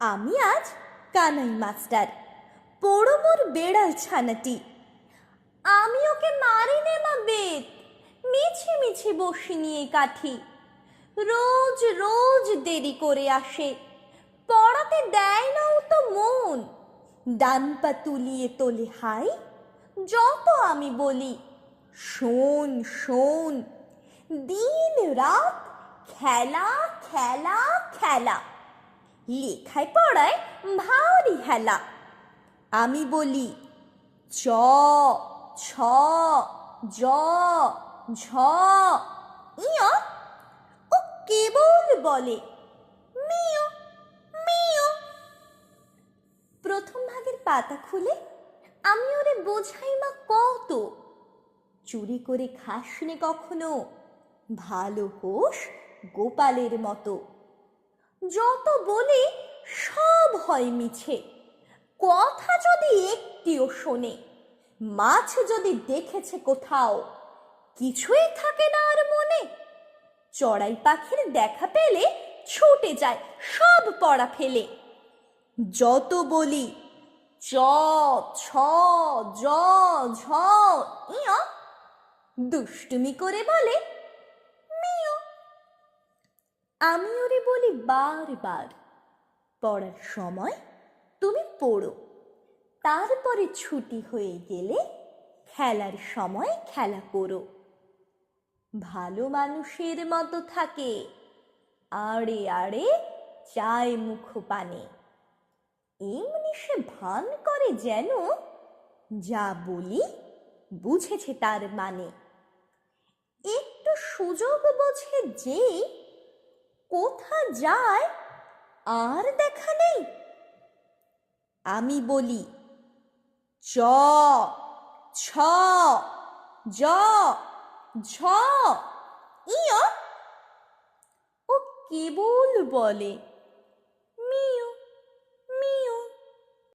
আমি আজ কানাই মাস্টার পড়ো মোর বেড়াল ছানাটি। আমি ওকে মারি নে মা বেত মিছি মিছি বসি নিয়ে কাঠি। রোজ রোজ দেরি করে আসে, পড়াতে দেয় না ও তো মন। ডান পা তুলিয়ে তোলে হাই, যত আমি বলি, শোন শোন, দিন রাত খেলা খেলা খেলা। লেখায় পড়ায় ভারী হেলা। আমি বলি চ ছ জ ঝ। ইয়, ও কেবল বলে মিও মিও প্রথম ভাগের পাতা খুলে আমি ওরে বোঝাই মা কত। চুরি করে খাসনে কখনো? ভালো হোস গোপালের মতো। যত বলি সব হয় মিছে। কথা যদি একটিও শোনে, মাছ যদি দেখেছে কোথাও, কিছুই থাকে না আর মনে। চড়াই পাখির দেখা পেলে ছুটে যায়, সব পড়া ফেলে। যত বলি চ, ছ, জ, ঝ দুষ্টুমি করে বলে আমি ওরে বলি বারবার। পড়ার সময় তুমি পড়ো। তারপরে ছুটি হয়ে গেলে খেলার সময় খেলা করো। ভালো মানুষের মতো থাকে। আড়ে আড়ে চায় মুখ পানে এমনি সে ভান করে যেন যা বলি বুঝেছে তার মানে। একটু সুযোগ বোঝে যে কোথা যায় আর দেখা নেই? আমি বলি, চ, ছ, জ, ঝ, ইয়। ও কেবল বলে